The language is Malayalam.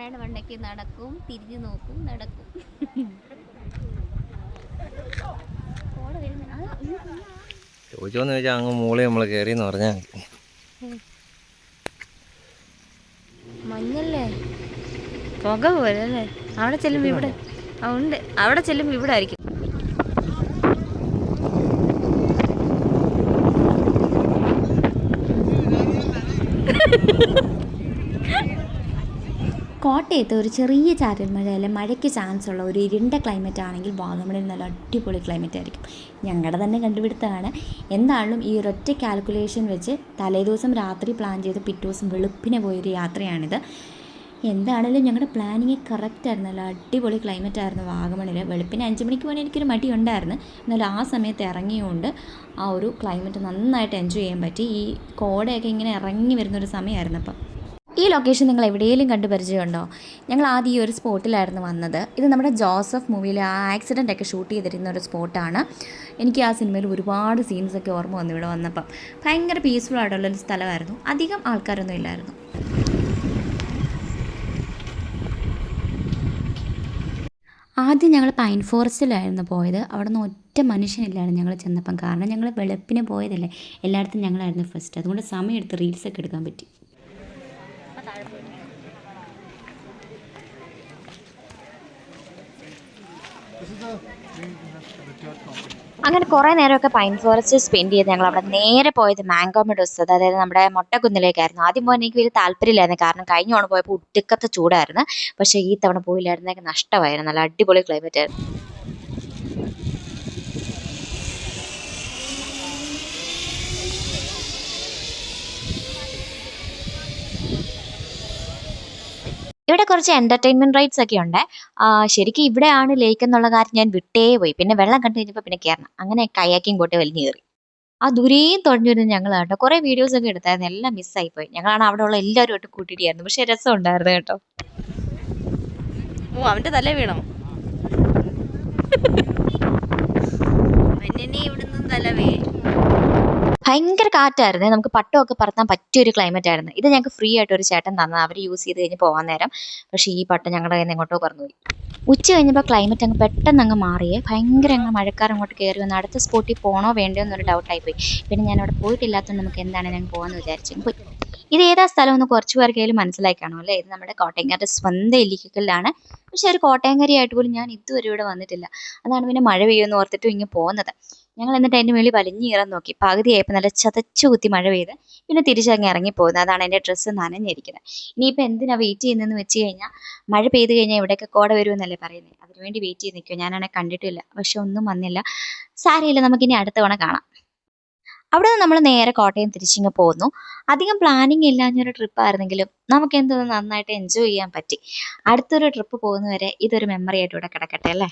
പാറയുടെ മണ്ടയ്ക്ക് നടക്കും തിരിഞ്ഞു നോക്കും നടക്കും. ചോദിച്ചോന്ന് ചോദിച്ചാൽ അങ്ങ് മൂളി നമ്മൾ കയറി എന്ന് പറഞ്ഞാൽ മഞ്ഞല്ലേ? പുക പോലെ അല്ലേ അവിടെ ചെല്ലും ഇവിടെ ഉണ്ട്. അവിടെ ചെല്ലും ഇവിടെ ആയിരിക്കും. കോട്ടയത്ത് ഒരു ചെറിയ ചാറ്റൽ മഴ അല്ലെങ്കിൽ മഴയ്ക്ക് ചാൻസ് ഉള്ള ഒരു ഇരുണ്ട ക്ലൈമറ്റ് ആണെങ്കിൽ വാഗമണിൽ നല്ല അടിപൊളി ക്ലൈമറ്റ് ആയിരിക്കും. ഞങ്ങളുടെ തന്നെ കണ്ടുപിടുത്തമാണ്. എന്താണെങ്കിലും ഈ ഒരൊറ്റ കാൽക്കുലേഷൻ വെച്ച് തലേദിവസം രാത്രി പ്ലാൻ ചെയ്ത് പിറ്റേ ദിവസം വെളുപ്പിനെ പോയൊരു യാത്രയാണിത്. എന്താണെങ്കിലും ഞങ്ങളുടെ പ്ലാനിങ് കറക്റ്റ് ആയിരുന്നു. നല്ല അടിപൊളി ക്ലൈമറ്റ് ആയിരുന്നു വാഗമണിൽ വെളുപ്പിന് അഞ്ച് മണിക്ക് പോകാൻ എനിക്കൊരു മടി ഉണ്ടായിരുന്നു. എന്നാലും ആ സമയത്ത് ഇറങ്ങിയുകൊണ്ട് ആ ഒരു ക്ലൈമറ്റ് നന്നായിട്ട് എൻജോയ് ചെയ്യാൻ പറ്റി. ഈ കോടയൊക്കെ ഇങ്ങനെ ഇറങ്ങി വരുന്നൊരു സമയമായിരുന്നു അപ്പം. ഈ ലൊക്കേഷൻ നിങ്ങൾ എവിടെയെങ്കിലും കണ്ട് പരിചയമുണ്ടോ? ഞങ്ങൾ ആദ്യം ഈ ഒരു സ്പോട്ടിലായിരുന്നു വന്നത്. ഇത് നമ്മുടെ ജോസഫ് മൂവിയിൽ ആ ആക്സിഡന്റ് ഒക്കെ ഷൂട്ട് ചെയ്തിരുന്ന ഒരു സ്പോട്ടാണ്. എനിക്ക് ആ സിനിമയിൽ ഒരുപാട് സീൻസൊക്കെ ഓർമ്മ വന്നു ഇവിടെ വന്നപ്പം. ഭയങ്കര പീസ്ഫുൾ ആയിട്ടുള്ളൊരു സ്ഥലമായിരുന്നു. അധികം ആൾക്കാരൊന്നും ഇല്ലായിരുന്നു. ആദ്യം ഞങ്ങൾ പൈൻ ഫോറസ്റ്റിലായിരുന്നു പോയത്. അവിടെ നിന്ന് ഒറ്റ മനുഷ്യനില്ലായിരുന്നു ഞങ്ങൾ ചെന്നപ്പം. കാരണം ഞങ്ങൾ വെളുപ്പിന് പോയതല്ലേ. എല്ലായിടത്തും ഞങ്ങളായിരുന്നു ഫസ്റ്റ് അതുകൊണ്ട് സമയം സമയമെടുത്ത് റീൽസൊക്കെ എടുക്കാൻ പറ്റി. അങ്ങനെ കുറേ നേരമൊക്കെ പൈൻ ഫോറസ്റ്റ് സ്പെൻഡ് ചെയ്ത് ഞങ്ങൾ അവിടെ നേരെ പോയത് മാംഗോ മെഡോസ് അതായത് നമ്മുടെ മൊട്ടക്കുന്നിലേക്കായിരുന്നു. ആദ്യം പോകാൻ എനിക്ക് വലിയ താല്പര്യമില്ലായിരുന്നു. കാരണം കഴിഞ്ഞ തവണ പോയപ്പോൾ ഒടുക്കത്തെ ചൂടായിരുന്നു. പക്ഷേ ഈ തവണ പോയില്ലായിരുന്നെങ്കിൽ നഷ്ടമായിരുന്നു. നല്ല അടിപൊളി ക്ലൈമറ്റ് ആയിരുന്നു. കുറച്ച് എന്റർടൈൻമെന്റ് റൈറ്റ്സ് ഒക്കെ ഉണ്ട്. ശരിക്കും ഇവിടെയാണ് ലേക്ക് എന്നുള്ള കാര്യം ഞാൻ വിട്ടേ പോയി. പിന്നെ വെള്ളം കണ്ടു കഴിഞ്ഞപ്പോൾ പിന്നെ കയറണം അങ്ങനെ കയ്യാക്കിയും കൂട്ടി വലിഞ്ഞു കയറി. ആ ദൂരെയും തുഴഞ്ഞു ഞങ്ങൾ കേട്ടോ കുറേ വീഡിയോസ് ഒക്കെ എടുത്തായിരുന്നു. എല്ലാം മിസ്സായി പോയി. ഞങ്ങളാണ് അവിടെ ഉള്ള എല്ലാവരും ആയിട്ട് കൂട്ടിയിട്ടായിരുന്നു പക്ഷെ രസം ഉണ്ടായിരുന്നു കേട്ടോ. ഓ അവന്റെ തല വീണോ? ഇവിടുന്ന് തല വീ ഭയങ്കര കാറ്റായിരുന്നു. നമുക്ക് പട്ടമൊക്കെ പറത്താൻ പറ്റിയ ഒരു ക്ലൈമറ്റ് ആയിരുന്നു. ഇത് ഞങ്ങൾക്ക് ഫ്രീ ആയിട്ട് ഒരു ചേട്ടൻ തന്നത് അവർ യൂസ് ചെയ്ത് കഴിഞ്ഞ് പോകാൻ നേരം. പക്ഷേ ഈ പട്ടം ഞങ്ങളുടെ കയ്യിൽ നിന്ന് എങ്ങോട്ടോ പറന്നുപോയി. ഉച്ച കഴിഞ്ഞപ്പോൾ ക്ലൈമറ്റ് അങ്ങ് പെട്ടെന്ന് അങ്ങ് മാറിയേ ഭയങ്കര അങ്ങ് മഴക്കാർ അങ്ങോട്ട് കയറി വന്ന്. അടുത്ത സ്പോട്ടിൽ പോകണോ വേണ്ടോ എന്നൊരു ഡൗട്ടായി പോയി പിന്നെ ഞാൻ അവിടെ പോയിട്ടില്ലാത്തതുകൊണ്ട് നമുക്ക് എന്താണ് ഞാൻ പോകാമെന്ന് വിചാരിച്ചു പോയി. ഇത് ഏതാ സ്ഥലം ഒന്ന് കുറച്ച് പേർക്കെങ്കിലും മനസ്സിലായി അല്ലേ? ഇത് നമ്മുടെ കോട്ടയംകാരുടെ സ്വന്തം എല്ലിക്കലാണ് പക്ഷെ ഒരു കോട്ടയംകാരിയായിട്ട് പോലും ഞാൻ ഇതുവരെ ഇവിടെ വന്നിട്ടില്ല. അതാണ് പിന്നെ മഴ പെയ്യുമെന്ന് ഓർത്തിട്ടും ഇങ്ങനെ പോകുന്നത് ഞങ്ങൾ എന്നിട്ട് അതിന്റെ മുകളിൽ വലിഞ്ഞു കയറാൻ നോക്കി. പകുതിയായപ്പോൾ നല്ല ചതച്ചു കുത്തി മഴ പെയ്ത് പിന്നെ തിരിച്ചങ്ങ് ഇറങ്ങിപ്പോകുന്നത്. അതാണ് എന്റെ ഡ്രസ്സ് നനഞ്ഞിരിക്കുന്നത്. ഇനിയിപ്പോൾ എന്തിനാണ് വെയിറ്റ് ചെയ്യുന്നതെന്ന് വെച്ച് കഴിഞ്ഞാൽ മഴ പെയ്ത് കഴിഞ്ഞാൽ ഇവിടെയൊക്കെ കോട വരുമെന്നല്ലേ പറയുന്നത്. അതിനുവേണ്ടി വെയിറ്റ് ചെയ്ത് നിൽക്കുക ഞാനാണെങ്കിൽ കണ്ടിട്ടില്ല. പക്ഷെ ഒന്നും വന്നില്ല. സാരമില്ല നമുക്കിനി അടുത്ത തവണ കാണാം. അവിടെ നിന്ന് നമ്മൾ നേരെ കോട്ടയം തിരിച്ചിങ്ങ് പോന്നു. അധികം പ്ലാനിങ് ഇല്ലാഞ്ഞൊരു ട്രിപ്പ് ആയിരുന്നെങ്കിലും നമുക്ക് എന്തോ നന്നായിട്ട് എൻജോയ് ചെയ്യാൻ പറ്റി. അടുത്തൊരു ട്രിപ്പ് പോകുന്നവരെ ഇതൊരു മെമ്മറി ആയിട്ട് ഇവിടെ കിടക്കട്ടെ അല്ലേ?